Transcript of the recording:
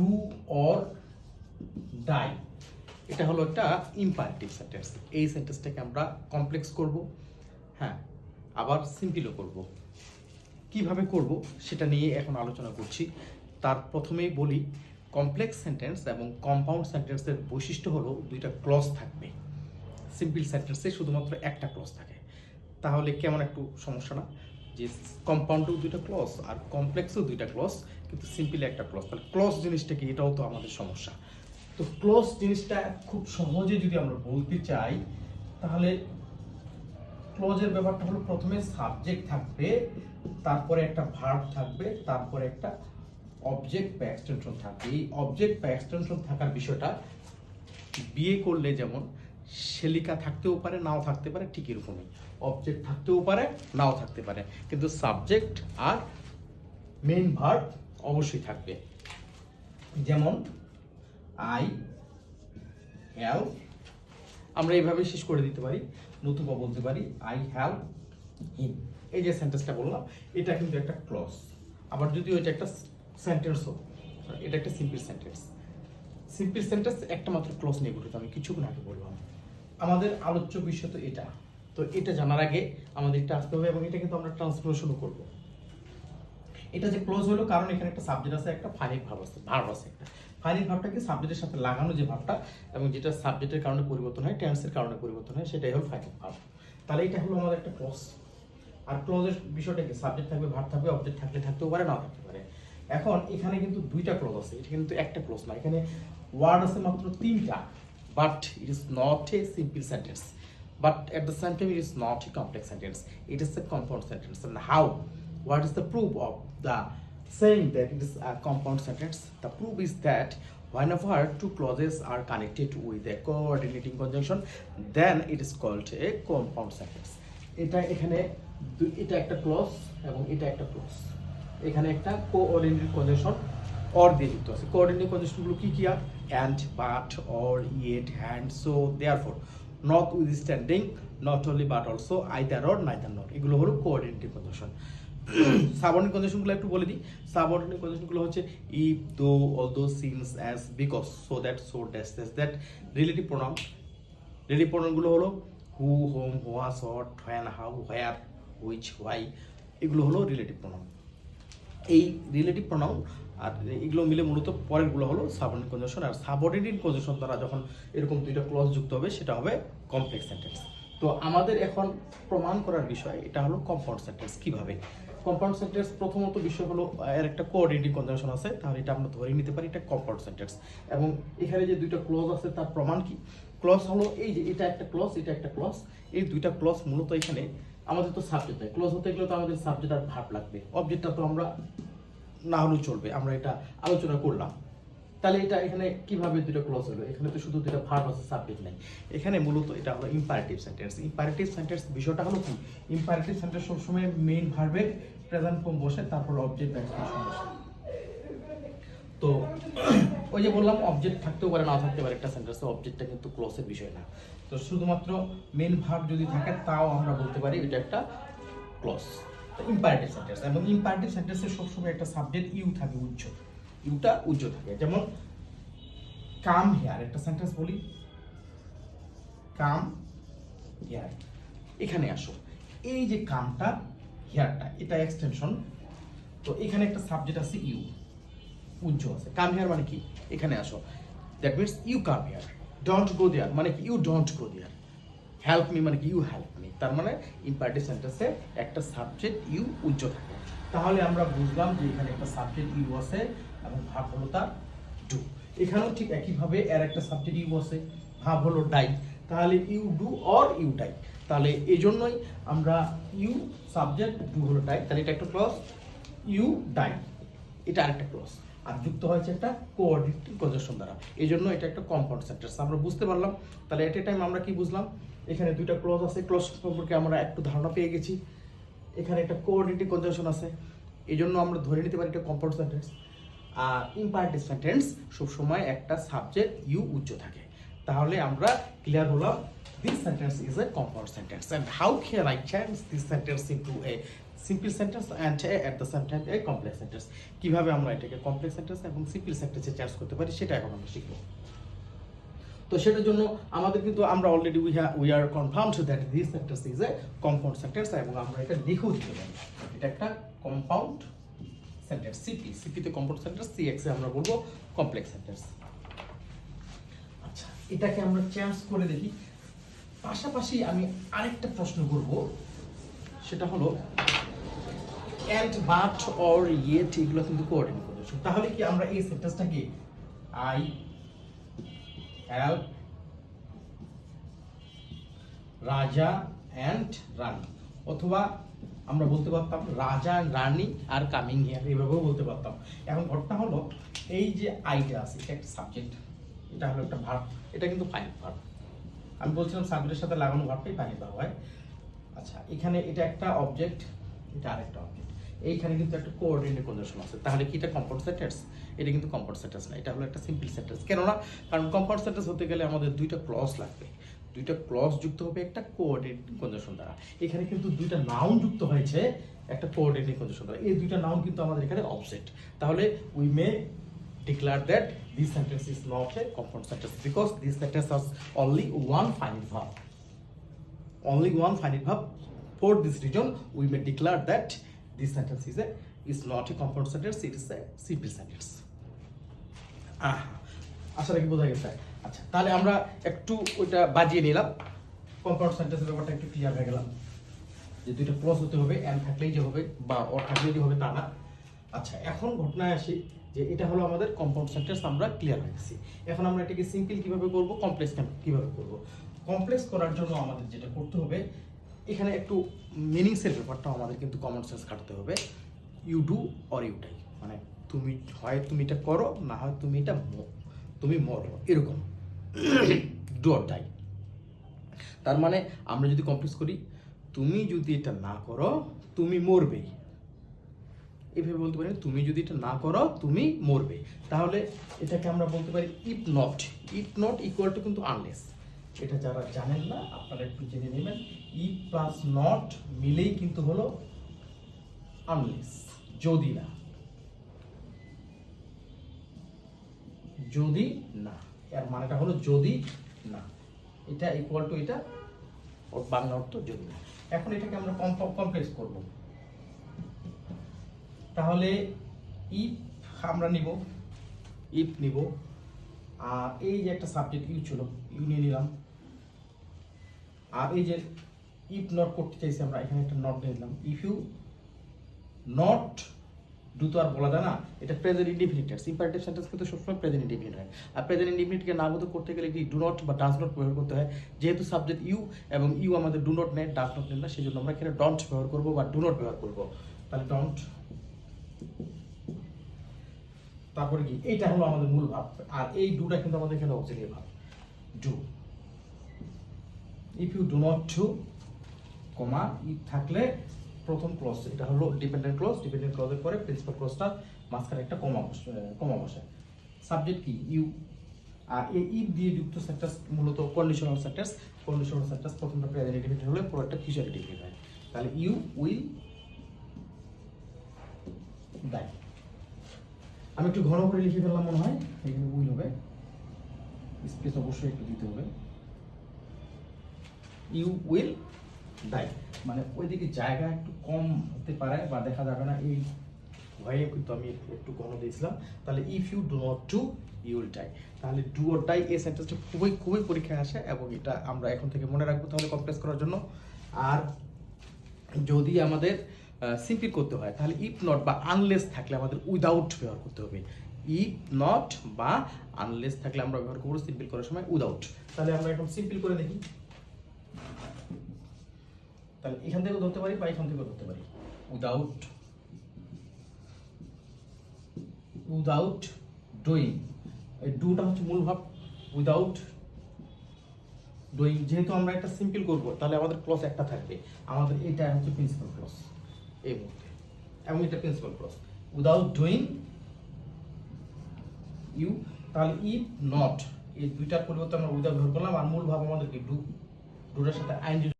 Do or die এটা হলো একটা ইম্পারেটিভ সেন্টেন্স এই সেন্টেন্সটাকে আমরা কমপ্লেক্স করব হ্যাঁ আবার সিম্পলও করব। কীভাবে করব সেটা নিয়ে এখন আলোচনা করছি। তার প্রথমেই বলি কমপ্লেক্স সেন্টেন্স এবং কম্পাউন্ড সেন্টেন্সের বৈশিষ্ট্য হলো দুইটা ক্লজ থাকবে। সিম্পল সেন্টেন্সে শুধুমাত্র একটা ক্লজ থাকে। তাহলে কেমন একটু সমস্যা না? যে কম্পাউন্ডেও দুইটা ক্লজ আর কমপ্লেক্সেও দুইটা ক্লজ কিন্তু সিম্পলি একটা ক্লজ তাহলে ক্লজ জিনিসটা কি? এটাও তো আমাদের সমস্যা। তো ক্লজ জিনিসটা খুব সহজে যদি আমরা বলতে চাই, তাহলে ক্লোজের ব্যাপারটা হলো প্রথমে সাবজেক্ট থাকবে, তারপরে একটা ভার্ব থাকবে, তারপরে একটা অবজেক্ট বা এক্সটেনশন থাকবে। এই অবজেক্ট বা এক্সটেনশন থাকার বিষয়টা বিয়ে করলে যেমন শেলিকা থাকতেও পারে, নাও থাকতে পারে, ঠিক এরকমই। অবজেক্ট থাকতেও পারে, নাও থাকতে পারে। কিন্তু সাবজেক্ট আর মেইন ভার্ব অবশ্যই থাকবে। যেমন আই হ্যাভ আমরা এইভাবে শেষ করে দিতে পারি, নতুবা বলতে পারি আই হ্যাভ হিম এই যে সেন্টেন্সটা বললাম, এটা কিন্তু একটা ক্লজ আবার যদিও এটা একটা সেন্টেন্সও এটা একটা সিম্পল সেন্টেন্স সিম্পল সেন্টেন্স একটা মাত্র ক্লজ নিয়ে গঠিত, আমি কিছুক্ষণ আগে বললাম। আমাদের আলোচ্য বিষয় তো এটা। তো এটা জানার আগে আমাদের এটা আসতে হবে এবং এটা কিন্তু আমরা ট্রান্সফরমেশনও করব। এটা যে ক্লোজ হলো, কারণ এখানে একটা সাবজেক্ট আছে, একটা ফাইনিক ভাব আছে ভার্ব আছে একটা। ফাইনিক ভাবটাকে সাবজেক্টের সাথে লাগানো যে ভাবটা, এবং যেটা সাবজেক্টের কারণে পরিবর্তন হয় টেন্সের কারণে পরিবর্তন হয়, সেটাই হলো ফাইনিক ভাব। তাহলে এটা হলো আমাদের একটা ক্লোজ আর ক্লোজের বিষয়টা কি? সাবজেক্ট থাকবে ভাব থাকবে অবজেক্ট থাকলে থাকতেও পারে, নাও থাকতে পারে। এখন এখানে কিন্তু দুইটা ক্লোজ আছে, এটা কিন্তু একটা ক্লোজ না। এখানে ওয়ার্ড আছে মাত্র তিনটা but it is not a simple sentence but at the same time is not a complex sentence. it is a compound sentence. and how? What is the proof of the saying that it is a compound sentence the proof is that whenever two clauses are connected with a coordinating conjunction then it is called a compound sentence এটা এখানে এটা একটা clause এবং এটা একটা clause এখানে একটা coordinating conjunction or দিয়ে যুক্ত আছে কোঅর্ডিনেটিং কনজাংশনগুলো কি কি আর and but or yet and so therefore notwithstanding not only but also either or neither not এগুলো হলো কোঅর্ডিনেটিং কনজাংশন সাবঅর্ডিনেট কনজাংশনগুলো একটু বলে দিই। সাবঅর্ডিনেট কনজাংশনগুলো হচ্ছে if though although since as because so that so that that relative pronoun relative প্রোনাউনগুলো হলো who whom what shot when how where which why এগুলো হলো relative pronoun এই রিলেটিভ প্রোনাউন আর এগুলো মিলে মূলত পরেরগুলো হলো সাবঅর্ডিনেট কনজাংশন আর সাবঅর্ডিনেট কনজাংশন দ্বারা যখন এরকম দুইটা ক্লজ যুক্ত হবে, সেটা হবে কমপ্লেক্স সেন্টেন্স তো আমাদের এখন প্রমাণ করার বিষয়, এটা হলো কম্পাউন্ড সেন্টেন্স কীভাবে? কম্পাউন্ড সেন্টেন্স প্রথমত বিষয় হলো, এর একটা কোঅর্ডিনেটিং কনজাংশন আছে, তাহলে এটা আমরা ধরে নিতে পারি এটা কম্পাউন্ড সেন্টেন্স এবং এখানে যে দুইটা ক্লজ আছে, তার প্রমাণ কি? ক্লজ হলো এই যে এটা একটা ক্লজ এটা একটা ক্লজ এই দুইটা ক্লজ মূলত এখানে আমাদের তো সাবজেক্ট হয় ক্লজ হতে গেলে তো আমাদের সাবজেক্ট আর ভাব লাগবে। অবজেক্টটা তো আমরা, না হলেও চলবে। আমরা এটা আলোচনা করলাম। তাহলে এটা এখানে কীভাবে দুটো ক্লজ হলো? এখানে তো শুধু দুটো ভার্ব আছে সাবজেক্ট নাই। এখানে মূলত এটা হলো ইম্পারেটিভ সেন্টেন্স ইম্পারেটিভ সেন্টেন্স বিষয়টা হলো কি? ইম্পারেটিভ সেন্টেন্স সবসময় মেইন ভার্বের প্রেজেন্ট ফর্ম বসে, তারপর অবজেক্ট এক্সপ্রেশন বসে। তো, ওই যে বললাম অবজেক্ট থাকতেও পারে, না থাকতে পারে, একটা সেন্টেন্সে অবজেক্টটা কিন্তু ক্লোজের বিষয় না। তো শুধুমাত্র মেন ভার্ব যদি থাকে, তাও আমরা বলতে পারি এটা একটা ক্লজ ইম্পারেটিভ সেন্টেন্স এবং ইম্পারেটিভ সেন্টেন্সে সবসময় একটা সাবজেক্ট ইউ থাকে উজ্জ্ব ইউটা উজ্জ্ব থাকে। যেমন কাম হেয়ার একটা সেন্টেন্স বলি। কাম হেয়ার এখানে আসো। এই যে কামটা হেয়ারটা এটা এক্সটেনশন তো এখানে একটা সাবজেক্ট আছে ইউ উজ্জ্ব আছে। কাম হেয়ার মানে কি? এখানে আসো। That means you come here don't go there মানে কি? You don't go there help me মানে কি? ইউ হেল্প মি তার মানে ইম্পারেটিভ সেন্টেন্সে একটা সাবজেক্ট ইউ উজ্জ্ব থাকে। তাহলে আমরা বুঝলাম যে এখানে একটা সাবজেক্ট ইউ আছে। এবং ভাব হলো তার ডু এখানেও ঠিক একইভাবে এর একটা সাবজেক্ট ইউ আছে ভাব হলো ডাই তাহলে you do or you die তাহলে এই জন্যই আমরা ইউ সাবজেক্ট ডু হলো ডাই তাহলে এটা একটা ক্লজ ইউ ডাই এটা আরেকটা ক্লজ আর যুক্ত হয়েছে একটা কোঅর্ডিনেটিং কনজাংশন দ্বারা। এই জন্য এটা একটা কম্পাউন্ড সেন্টেন্স আমরা বুঝতে পারলাম। তাহলে এট এ টাইম আমরা কি বুঝলাম? এখানে দুইটা ক্লজ আছে। ক্লজ সম্পর্কে আমরা একটু ধারণা পেয়ে গেছি। এখানে একটা কোঅর্ডিনেটিং কনজাংশন আছে। এই জন্য আমরা ধরে নিতে পারি এটা কম্পাউন্ড সেন্টেন্স আর ইম্পারেটিভ সেন্টেন্স সবসময় একটা সাবজেক্ট ইউ উচ্চ থাকে। তাহলে আমরা ক্লিয়ার হলাম this sentence is a compound sentence and how can I change this sentence into a simple sentence and a, at the same time a complex sentence? কীভাবে আমরা এটাকে কমপ্লেক্স সেন্টেন্স এবং simple সেন্টেন্সে চার্জ করতে পারি সেটা এখন আমরা শিখব। তো সেটার জন্য আমাদের কিন্তু আমরা already we we are confirmed that this sentence is a compound sentence এবং আমরা এটা লিখেও দিতে পারি। এটা একটা কম্পাউন্ড সেন্টেন্স সিপি সিপিতে কম্পাউন্ড সেন্টেন্স সিএক্সে আমরা বলব কমপ্লেক্স সেন্টেন্স আচ্ছা এটাকে আমরা চেঞ্জ করে দেখি। পাশাপাশি আমি আরেকটা প্রশ্ন করব। সেটা হলো অ্যান্ড বাট অর ইয়েট এগুলো কিন্তু কোঅর্ডিনেট কন্ডিশন তাহলে কি আমরা এই সেন্টেন্সটাকে I have raja and rani অথবা আমরা বলতে পারতাম রাজা, রানী আর কামিং হিয়ার এইভাবেও বলতে পারতাম। এখন ঘটনা হলো, এই যে আইটা আছে, এটা একটা সাবজেক্ট এটা হলো একটা ভার্ব এটা কিন্তু ফাইনাল ভার্ব আমি বলছিলাম সাবজেক্টের সাথে লাগানো ভার্বটাই ফাইনাল ভার্ব হয়। আচ্ছা এখানে এটা একটা অবজেক্ট এটা আরেকটা অবজেক্ট এইখানে কিন্তু একটা কোঅর্ডিনেট কন্ডিশন আছে। তাহলে কি এটা কম্পাউন্ড সেন্টেন্স এটা কিন্তু কম্পাউন্ড সেন্টেন্স না, এটা হলো একটা সিম্পল সেন্টেন্স কেননা, কারণ কম্পাউন্ড সেন্টেন্স হতে গেলে আমাদের দুইটা ক্লজ লাগবে। দুইটা ক্লস যুক্ত হবে একটা কোঅর্ডিনেট কনজাংশন দ্বারা। এখানে কিন্তু দুইটা নাউন যুক্ত হয়েছে, একটা কোঅর্ডিনেট কনজাংশন দ্বারা। এই দুইটা নাউন কিন্তু আমাদের এখানে অপসেট তাহলে we may declare that this sentence is not a compound sentence because this sentence has only one final verb only one final verb for this reason we may declare that this sentence is a is not a compound sentence it is a simple sentence ah আসলে কি বোঝা গেছে। আচ্ছা তাহলে আমরা একটু ওইটা বাজিয়ে নিলাম। কম্পাউন্ড সেন্টেন্সের ব্যাপারটা একটু ক্লিয়ার হয়ে গেলাম। যে দুইটা ক্লজ হতে হবে এম থাকলেই যে হবে, বা অ থাকলেই যে হবে তা না। আচ্ছা এখন ঘটনায় আসি যে এটা হলো আমাদের কম্পাউন্ড সেন্টেন্স আমরা ক্লিয়ার হয়ে গেছি। এখন আমরা এটাকে সিম্পল কীভাবে করব কমপ্লেক্স কীভাবে করব? কমপ্লেক্স করার জন্য আমাদের যেটা করতে হবে, এখানে একটু মিনিংসের ব্যাপারটাও আমাদের কিন্তু কমন সেন্স কাটতে হবে। ইউ ডু অর ইউটাই মানে তুমি হয় তুমি এটা করো, না হয় তুমি এটা তুমি মরো, এরকম। ডু অর ডাই তার মানে আমরা যদি কমপ্লেক্স করি, তুমি যদি এটা না করো, তুমি মরবেই। এভাবে বলতে পারি, তুমি যদি এটা না করো, তুমি মরবে তাহলে এটাকে আমরা বলতে পারি if not if not equal to কিন্তু আনলেস এটা যারা জানেন না, আপনারা একটু জেনে নেবেন ইফ প্লাস নট মিলেই কিন্তু হলো আনলেস যদি না। যদি না। এর মানেটা হলো যদি না। এটা ইকুয়াল টু এটা ওর বাংলা অর্থ যদি না। এখন এটাকে আমরা কমপ্লেক্স করব। তাহলে ইফ আমরা নিব ইফ নিব, আর এই যে একটা সাবজেক্ট ইউ ছিল ইউ নিয়ে নিলাম। আর এই যে ইফ নট করতে চাইছি আমরা, এখানে একটা নট নিয়ে নিলাম। ইফ ইউ নট ডু তো আর বলা যায় না, এটা present indefinite tense imperative sentence কিন্তু সবসময় প্রেজেন্ট ইনডিফিনিট হয়। আর প্রেজেন্ট ইনডিফিনিটকে নাবোধ করতে গেলে কি ডু নট বা ডাজ নট ব্যবহার করতে হয়। যেহেতু সাবজেক্ট ইউ এবং ইউ আমাদের ডু নট নেয় ডাজ নট নেয় না সেই জন্য আমরা এখানে ডন্ট ব্যবহার করব বা ডু নট ব্যবহার করব। তাহলে ডন্ট তারপরে কি, এইটা হলো আমাদের মূল ভাব। আর এই ডুটা কিন্তু আমাদের এখানে auxiliary verb. Do if you do not to comma if থাকলে প্রথম ক্লজ এটা হলো ডিপেন্ডেন্ট ক্লজ ডিপেন্ডেন্ট ক্লজের পরে প্রিন্সিপাল ক্লজটা মাঝখানে একটা কমা কমা বসে। সাবজেক্ট কি? ইউ আর এই ইফ দিয়ে যুক্ত সেন্টেন্স মূলত কন্ডিশনাল সেন্টেন্স কন্ডিশনাল সেন্টেন্স প্রথমটা প্রেজেন্ট ইন্ডিপেন্ডেন্ট হলে পরেরটা ফিউচার ইন্ডিপেন্ডেন্ট হয়। তাহলে ইউ উইল ডাই আমি একটু ঘন করে লিখে ফেললাম মনে হয়, এখানে উইল হবে। স্পেস অবশ্যই একটু দিতে হবে। ইউ উইল ডাই মানে ওইদিকে জায়গা একটু কম হতে পারে বা দেখা যাবে না। এই ভয়ে কিন্তু আমি একটু ঘন দিয়েছিলাম। তাহলে if you do not to you'll die তাহলে ডু অর ডাই এই সেন্টেন্সটা খুবই খুবই পরীক্ষায় আসে এবং এটা আমরা এখন থেকে মনে রাখব তাহলে কমপ্লেক্স করার জন্য। আর যদি আমাদের সিম্পল করতে হয়, তাহলে ইফ নট বা আনলেস থাকলে আমাদের উইদাউট ব্যবহার করতে হবে। ইফ নট বা আনলেস থাকলে আমরা ব্যবহার করব সিম্পল করার সময় উইদাউট তাহলে আমরা এখন সিম্পল করে দেখি। তাহলে এখান থেকেও ধরতে পারি বা এখান থেকেও ধরতে পারি। উইদাউট উইদাউট ডুইং এই ডুটা হচ্ছে মূল ভাব উইদাউট ডুইং যেহেতু আমরা একটা সিম্পল করব, তাহলে আমাদের ক্লস একটা থাকবে। আমাদের এটা হচ্ছে প্রিন্সিপাল ক্লস এই মুহূর্তে। এবং এটা principal clause without doing you তাহলে ইফ নট এই দুইটার পরিবর্তে আমরা উইদাউট ব্যবহার করলাম, আর মূল ভাব আমাদেরকে ডু ডুটার সাথে আইনজীবী